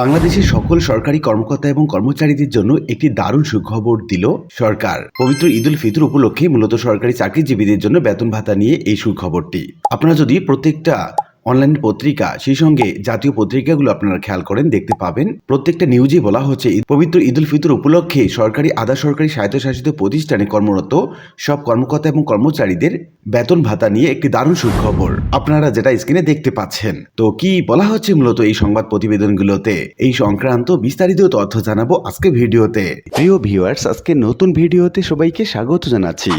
বাংলাদেশের সকল সরকারি কর্মকর্তা এবং কর্মচারীদের জন্য একটি দারুণ সুখবর দিল সরকার। পবিত্র ঈদুল ফিতর উপলক্ষে মূলত সরকারি চাকরিজীবীদের জন্য বেতন ভাতা নিয়ে এই সুখবরটি। আপনারা যদি প্রত্যেকটা অনলাইন পত্রিকা, সেই সঙ্গে জাতীয় পত্রিকাগুলো আপনারা খেয়াল করেন, দেখতে পাবেন। প্রত্যেকটা নিউজে বলা হচ্ছে পবিত্র ঈদ- ঈদুল ফিতর উপলক্ষে সরকারি, আধা সরকারি, স্বায়ত্তশাসিত প্রতিষ্ঠানে কর্মরত সব কর্মকর্তা এবং কর্মচারীদের বেতন ভাতা নিয়ে একটি দারুণ সুখবর। আপনারা যেটা স্ক্রিনে দেখতে পাচ্ছেন। তো কি বলা হচ্ছে মূলত এই সংবাদ প্রতিবেদনগুলোতে? এই সংক্রান্ত বিস্তারিত তথ্য জানাব আজকে ভিডিওতে। প্রিয় ভিউয়ার্স আজকে নতুন ভিডিওতে সবাইকে স্বাগত জানাচ্ছি।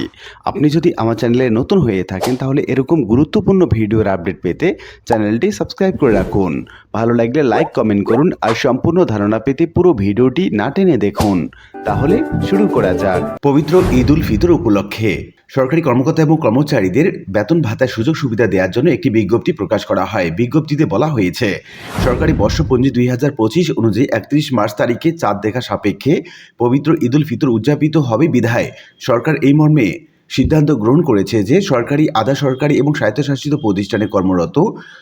আপনি যদি আমার চ্যানেলে নতুন হয়ে থাকেন, তাহলে এরকম গুরুত্বপূর্ণ ভিডিওর আপডেট পেতে চ্যানেলটি সাবস্ক্রাইব করে রাখুন। ভালো লাগলে লাইক, কমেন্ট করুন আর সম্পূর্ণ ধারণা পেতে পুরো ভিডিওটি না টেনে দেখুন। তাহলে শুরু করা যাক। পবিত্র ঈদ উল ফিতর উপলক্ষে সরকারি কর্মকর্তা এবং কর্মচারীদের বেতন ভাতার সুযোগ সুবিধা দেওয়ার জন্য একটি বিজ্ঞপ্তি প্রকাশ করা হয়। বিজ্ঞপ্তিতে বলা হয়েছে, সরকারি বর্ষপঞ্জি দুই হাজার পঁচিশ অনুযায়ী একত্রিশ মার্চ তারিখে চাঁদ দেখা সাপেক্ষে পবিত্র ঈদ উল ফিতর উদযাপিত হবে বিধায়। সরকার এই মর্মে সিদ্ধান্ত গ্রহণ করেছে যে সরকারি, আধা সরকারি এবং স্বায়ত্তশাসিত প্রতিষ্ঠানে কর্মরত,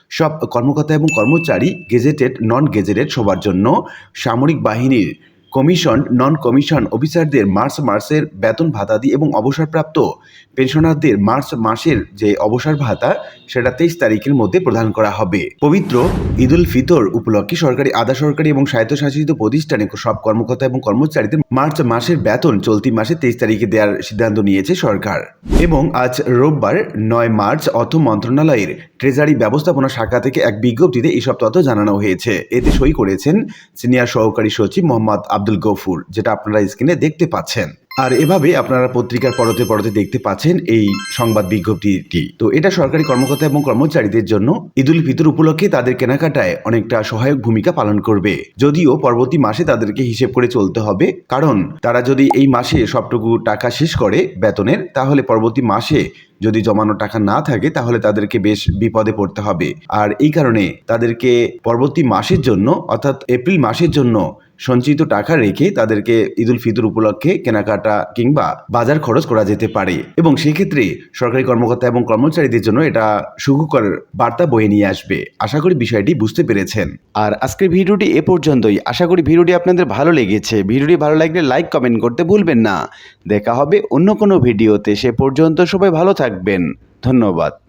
সব কর্মকর্তা এবং কর্মচারী গেজেটেড নন গেজেটেড সবার জন্য সামরিক বাহিনীর কমিশন নন কমিশন অফিসারদের মার্চ মাসের বেতন ভাতাদি এবং অবসরপ্রাপ্ত পেনশনারদের মার্চ মাসের যে অবসর ভাতা, সেটা তেইশ তারিখের মধ্যে প্রদান করা হবে। পবিত্র ঈদুল ফিতর উপলক্ষে সরকারি, আধা সরকারি এবং স্বায়ত্তশাসিত প্রতিষ্ঠানে সব কর্মকর্তা এবং কর্মচারীদের মার্চ মাসের বেতন চলতি মাসে তেইশ তারিখে দেওয়ার সিদ্ধান্ত নিয়েছে সরকার। এবং আজ রোববার, নয় মার্চ, অর্থ মন্ত্রণালয়ের ট্রেজারি ব্যবস্থাপনা শাখা থেকে এক বিজ্ঞপ্তিতে এসব তথ্য জানানো হয়েছে। এতে সই করেছেন সিনিয়র সহকারী সচিব মোহাম্মদ আব্দুল গফুর, যেটা আপনারা স্ক্রিনে দেখতে পাচ্ছেন। আর এভাবে আপনারা পত্রিকার পরতে পরতে দেখতে পাচ্ছেন এই সংবাদ বিজ্ঞপ্তিটি। তো এটা সরকারি কর্মকর্তা এবং কর্মচারীদের জন্য ঈদুল ফিতর উপলক্ষে তাদের কেনাকাটায় অনেকটা সহায়ক ভূমিকা পালন করবে। যদিও পরবর্তী মাসে তাদেরকে হিসেব করে চলতে হবে, কারণ তারা যদি এই মাসে সবটুকু টাকা শেষ করে বেতনের, তাহলে পরবর্তী মাসে যদি জমানো টাকা না থাকে, তাহলে তাদেরকে বেশ বিপদে পড়তে হবে। আর এই কারণে তাদেরকে পরবর্তী মাসের জন্য, অর্থাৎ এপ্রিল মাসের জন্য সঞ্চিত টাকা রেখে তাদেরকে ঈদুল ফিতর উপলক্ষে কেনাকাটা কিংবা বাজার খরচ করা যেতে পারে। এবং সেক্ষেত্রে সরকারি কর্মকর্তা এবং কর্মচারীদের জন্য এটা সুখকর বার্তা বয়ে নিয়ে আসবে। আশা করি বিষয়টি বুঝতে পেরেছেন। আর আজকের ভিডিওটি এ পর্যন্তই। আশা করি ভিডিওটি আপনাদের ভালো লেগেছে। ভিডিওটি ভালো লাগলে লাইক, কমেন্ট করতে ভুলবেন না। দেখা হবে অন্য কোনো ভিডিওতে। সে পর্যন্ত সবাই ভালো থাকবেন। ধন্যবাদ।